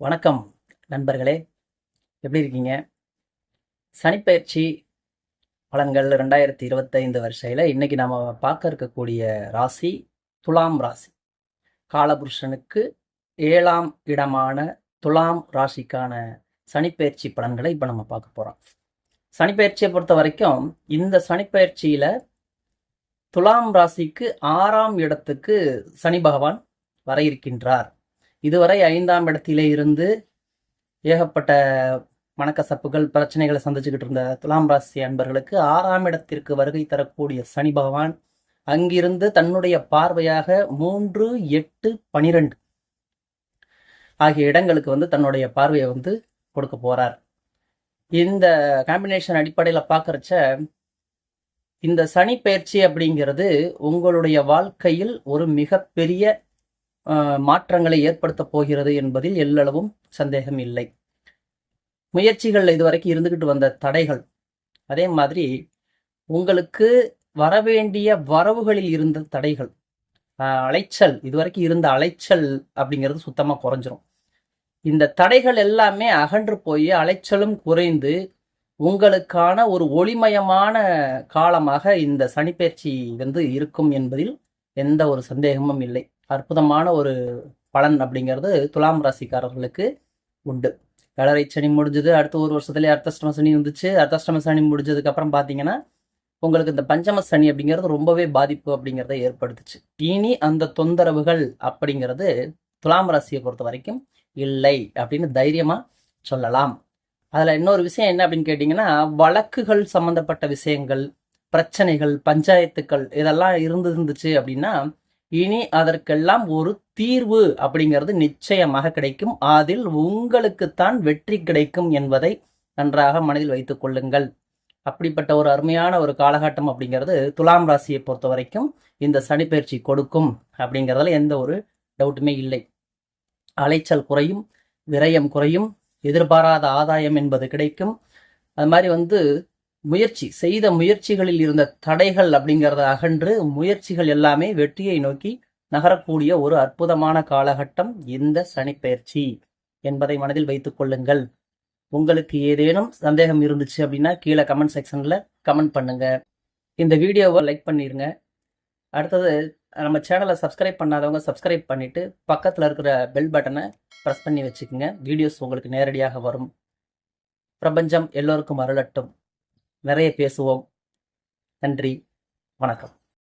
வணக்கம் நண்பர்களே. எப்படி இருக்கீங்க? சனிப்பயிற்சி பலன்கள் ரெண்டாயிரத்தி இருபத்தைந்து வருஷையில் இன்னைக்கு நாம் பார்க்க இருக்கக்கூடிய ராசி துலாம் ராசி. காலபுருஷனுக்கு ஏழாம் இடமான துலாம் ராசிக்கான சனிப்பயிற்சி பலன்களை இப்போ நம்ம பார்க்க போகிறோம் சனிப்பயிற்சியை பொறுத்த வரைக்கும் இந்த சனிப்பயிற்சியில் துலாம் ராசிக்கு ஆறாம் இடத்துக்கு சனி பகவான் வர இருக்கின்றார். இதுவரை ஐந்தாம் இடத்திலே இருந்து ஏகப்பட்ட மனக்கசப்புகள் பிரச்சனைகளை சந்திச்சுக்கிட்டு இருந்த துலாம் ராசி அன்பர்களுக்கு ஆறாம் இடத்திற்கு வருகை தரக்கூடிய சனி பகவான் அங்கிருந்து தன்னுடைய பார்வையாக மூன்று எட்டு பனிரெண்டு ஆகிய இடங்களுக்கு வந்து தன்னுடைய பார்வையை வந்து கொடுக்க போறார். இந்த காம்பினேஷன் அடிப்படையில் பார்க்குறச்ச இந்த சனி பயிற்சி அப்படிங்கிறது உங்களுடைய வாழ்க்கையில் ஒரு மிகப்பெரிய மாற்றங்களை ஏற்படுத்தப் போகிறது என்பதில் எல்லளவும் சந்தேகம் இல்லை. முயற்சிகள் இதுவரைக்கும் இருந்துகிட்டு வந்த தடைகள் அதே மாதிரி உங்களுக்கு வரவேண்டிய வரவுகளில் இருந்த தடைகள் அலைச்சல் இதுவரைக்கும் இருந்த அலைச்சல் அப்படிங்கிறது சுத்தமாக குறைஞ்சிரும். இந்த தடைகள் எல்லாமே அகன்று போய் அலைச்சலும் குறைந்து உங்களுக்கான ஒரு ஒளிமயமான காலமாக இந்த சனிப்பெயர்ச்சி வந்து இருக்கும் என்பதில் எந்த ஒரு சந்தேகமும் இல்லை. அற்புதமான ஒரு பலன் அப்படிங்கிறது துலாம் ராசிக்காரர்களுக்கு உண்டு. கடரை சனி முடிஞ்சது அடுத்த ஒரு வருஷத்துலேயே அர்த்தஷ்டம சனி வந்துச்சு. அர்த்தஷ்டம சனி முடிஞ்சதுக்கப்புறம் பார்த்தீங்கன்னா உங்களுக்கு இந்த பஞ்சம சனி அப்படிங்கிறது ரொம்பவே பாதிப்பு அப்படிங்கிறத ஏற்படுத்துச்சு. இனி அந்த தொந்தரவுகள் அப்படிங்கிறது துலாம் ராசியை பொறுத்த வரைக்கும் இல்லை அப்படின்னு தைரியமாக சொல்லலாம். அதில் இன்னொரு விஷயம் என்ன அப்படின்னு கேட்டிங்கன்னா வழக்குகள் சம்மந்தப்பட்ட விஷயங்கள் பிரச்சனைகள் பஞ்சாயத்துக்கள் இதெல்லாம் இருந்து இருந்துச்சு அப்படின்னா இனி அதற்கெல்லாம் ஒரு தீர்வு அப்படிங்கிறது நிச்சயமாக கிடைக்கும். அதில் உங்களுக்குத்தான் வெற்றி கிடைக்கும் என்பதை நன்றாக மனதில் வைத்துக் கொள்ளுங்கள். அப்படிப்பட்ட ஒரு அருமையான ஒரு காலகட்டம் அப்படிங்கிறது துலாம் ராசியை பொறுத்த வரைக்கும் இந்த சனிப்பெயர்ச்சி கொடுக்கும் அப்படிங்கிறதுல எந்த ஒரு டவுட்டுமே இல்லை. அலைச்சல் குறையும் விரயம் குறையும் எதிர்பாராத ஆதாயம் என்பது கிடைக்கும். அது மாதிரி வந்து முயற்சி செய்த முயற்சிகளில் இருந்த தடைகள் அப்படிங்கிறத அகன்று முயற்சிகள் எல்லாமே வெற்றியை நோக்கி நகரக்கூடிய ஒரு அற்புதமான காலகட்டம் இந்த சனிப்பெயர்ச்சி என்பதை மனதில் வைத்துக் கொள்ளுங்கள். உங்களுக்கு ஏதேனும் சந்தேகம் இருந்துச்சு அப்படின்னா கீழே கமெண்ட் செக்ஷன்ல கமெண்ட் பண்ணுங்க. இந்த வீடியோவை லைக் பண்ணிருங்க. அடுத்தது நம்ம சேனலை சப்ஸ்கிரைப் பண்ணாதவங்க சப்ஸ்கிரைப் பண்ணிட்டு பக்கத்தில் இருக்கிற பெல் பட்டனை ப்ரெஸ் பண்ணி வச்சுக்கோங்க. வீடியோஸ் உங்களுக்கு நேரடியாக வரும். பிரபஞ்சம் எல்லோருக்கும் அருளட்டும். நிறைய பேசுவோம். நன்றி. வணக்கம்.